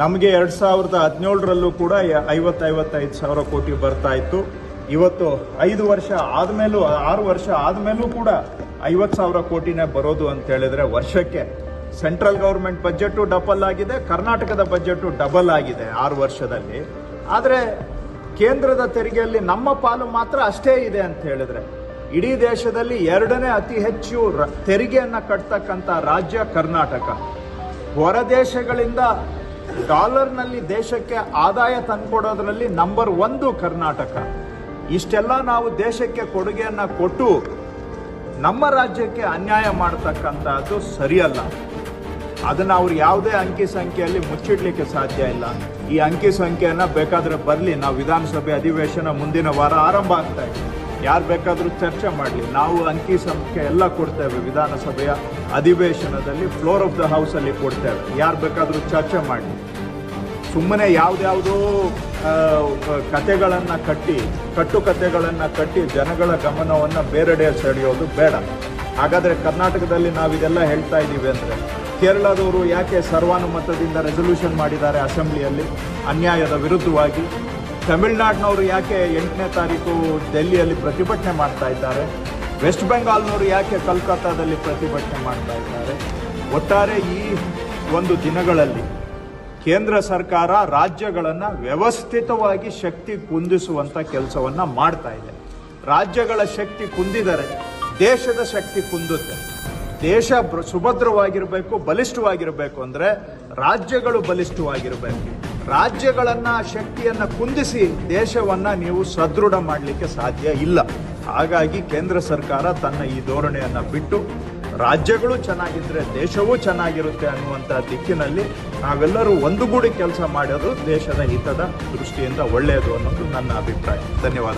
ನಮಗೆ ಎರಡು ಸಾವಿರದ ಹದಿನೇಳರಲ್ಲೂ ಕೂಡ ಐವತ್ತು ಐವತ್ತೈದು ಸಾವಿರ ಕೋಟಿ ಬರ್ತಾ ಇತ್ತು. ಇವತ್ತು ಐದು ವರ್ಷ ಆದಮೇಲೂ, ಆರು ವರ್ಷ ಆದಮೇಲೂ ಕೂಡ ಐವತ್ತು ಸಾವಿರ ಕೋಟಿನೇ ಬರೋದು ಅಂತ ಹೇಳಿದ್ರೆ ವರ್ಷಕ್ಕೆ ಸೆಂಟ್ರಲ್ ಗೌರ್ಮೆಂಟ್ ಬಜೆಟು ಡಬಲ್ ಆಗಿದೆ, ಕರ್ನಾಟಕದ ಬಜೆಟು ಡಬಲ್ ಆಗಿದೆ ಆರು ವರ್ಷದಲ್ಲಿ. ಆದರೆ ಕೇಂದ್ರದ ತೆರಿಗೆಯಲ್ಲಿ ನಮ್ಮ ಪಾಲು ಮಾತ್ರ ಅಷ್ಟೇ ಇದೆ ಅಂತ ಹೇಳಿದ್ರೆ ಇಡೀ ದೇಶದಲ್ಲಿ ಎರಡನೇ ಅತಿ ಹೆಚ್ಚು ತೆರಿಗೆಯನ್ನ ಕಟ್ತಕ್ಕಂಥ ರಾಜ್ಯ ಕರ್ನಾಟಕ. ಹೊರ ದೇಶಗಳಿಂದ ಡಾಲರ್ನಲ್ಲಿ ದೇಶಕ್ಕೆ ಆದಾಯ ತಂದ್ಕೊಡೋದ್ರಲ್ಲಿ ನಂಬರ್ ಒಂದು ಕರ್ನಾಟಕ. ಇಷ್ಟೆಲ್ಲ ನಾವು ದೇಶಕ್ಕೆ ಕೊಡುಗೆಯನ್ನ ಕೊಟ್ಟು ನಮ್ಮ ರಾಜ್ಯಕ್ಕೆ ಅನ್ಯಾಯ ಮಾಡತಕ್ಕಂಥದ್ದು ಸರಿಯಲ್ಲ. ಅದನ್ನ ಅವ್ರು ಯಾವುದೇ ಅಂಕಿ ಸಂಖ್ಯೆಯಲ್ಲಿ ಮುಚ್ಚಿಡ್ಲಿಕ್ಕೆ ಸಾಧ್ಯ ಇಲ್ಲ. ಈ ಅಂಕಿ ಸಂಖ್ಯೆಯನ್ನ ಬೇಕಾದ್ರೆ ಬರಲಿ. ನಾವು ವಿಧಾನಸಭೆ ಅಧಿವೇಶನ ಮುಂದಿನ ವಾರ ಆರಂಭ ಆಗ್ತಾ ಇದೆ. ಯಾರು ಬೇಕಾದರೂ ಚರ್ಚೆ ಮಾಡಲಿ. ನಾವು ಅಂಕಿ ಸಂಖ್ಯೆ ಎಲ್ಲ ಕೊಡ್ತೇವೆ ವಿಧಾನಸಭೆಯ ಅಧಿವೇಶನದಲ್ಲಿ ಫ್ಲೋರ್ ಆಫ್ ದ ಹೌಸಲ್ಲಿ ಕೊಡ್ತೇವೆ. ಯಾರು ಬೇಕಾದರೂ ಚರ್ಚೆ ಮಾಡಲಿ. ಸುಮ್ಮನೆ ಯಾವುದ್ಯಾವುದೋ ಕತೆಗಳನ್ನು ಕಟ್ಟಿ ಕಟ್ಟು ಕತೆಗಳನ್ನು ಕಟ್ಟಿ ಜನಗಳ ಗಮನವನ್ನು ಬೇರೆಡೆ ಸೆಳೆಯೋದು ಬೇಡ. ಹಾಗಾದರೆ ಕರ್ನಾಟಕದಲ್ಲಿ ನಾವು ಇದೆಲ್ಲ ಹೇಳ್ತಾ ಇದ್ದೀವಿ ಅಂದರೆ, ಕೇರಳದವರು ಯಾಕೆ ಸರ್ವಾನುಮತದಿಂದ ರೆಸೊಲ್ಯೂಷನ್ ಮಾಡಿದ್ದಾರೆ ಅಸೆಂಬ್ಲಿಯಲ್ಲಿ? ಅನ್ಯಾಯದ ವಿರುದ್ಧವಾಗಿ ತಮಿಳುನಾಡಿನವರು ಯಾಕೆ ಎಂಟನೇ ತಾರೀಕು ಡೆಲ್ಲಿಯಲ್ಲಿ ಪ್ರತಿಭಟನೆ ಮಾಡ್ತಾ ಇದ್ದಾರೆ? ವೆಸ್ಟ್ ಬೆಂಗಾಲ್ನವರು ಯಾಕೆ ಕಲ್ಕತ್ತಾದಲ್ಲಿ ಪ್ರತಿಭಟನೆ ಮಾಡ್ತಾ ಇದ್ದಾರೆ? ಒಟ್ಟಾರೆ ಈ ಒಂದು ದಿನಗಳಲ್ಲಿ ಕೇಂದ್ರ ಸರ್ಕಾರ ರಾಜ್ಯಗಳನ್ನು ವ್ಯವಸ್ಥಿತವಾಗಿ ಶಕ್ತಿ ಕುಂದಿಸುವಂಥ ಕೆಲಸವನ್ನು ಮಾಡ್ತಾ ಇದೆ. ರಾಜ್ಯಗಳ ಶಕ್ತಿ ಕುಂದಿದರೆ ದೇಶದ ಶಕ್ತಿ ಕುಂದುತ್ತೆ. ದೇಶ ಸುಭದ್ರವಾಗಿರಬೇಕು, ಬಲಿಷ್ಠವಾಗಿರಬೇಕು ಅಂದರೆ ರಾಜ್ಯಗಳು ಬಲಿಷ್ಠವಾಗಿರಬೇಕು. ರಾಜ್ಯಗಳನ್ನ ಶಕ್ತಿಯನ್ನ ಕುಂದಿಸಿ ದೇಶವನ್ನ ನೀವು ಸದೃಢ ಮಾಡಲಿಕ್ಕೆ ಸಾಧ್ಯ ಇಲ್ಲ. ಹಾಗಾಗಿ ಕೇಂದ್ರ ಸರ್ಕಾರ ತನ್ನ ಈ ಧೋರಣೆಯನ್ನ ಬಿಟ್ಟು ರಾಜ್ಯಗಳು ಚೆನ್ನಾಗಿದ್ರೆ ದೇಶವೂ ಚೆನ್ನಾಗಿರುತ್ತೆ ಅನ್ನುವಂಥ ದಿಕ್ಕಿನಲ್ಲಿ ನಾವೆಲ್ಲರೂ ಒಂದುಗೂಡಿ ಕೆಲಸ ಮಾಡೋದು ದೇಶದ ಹಿತದ ದೃಷ್ಟಿಯಿಂದ ಒಳ್ಳೆಯದು ಅನ್ನೋದು ನನ್ನ ಅಭಿಪ್ರಾಯ. ಧನ್ಯವಾದ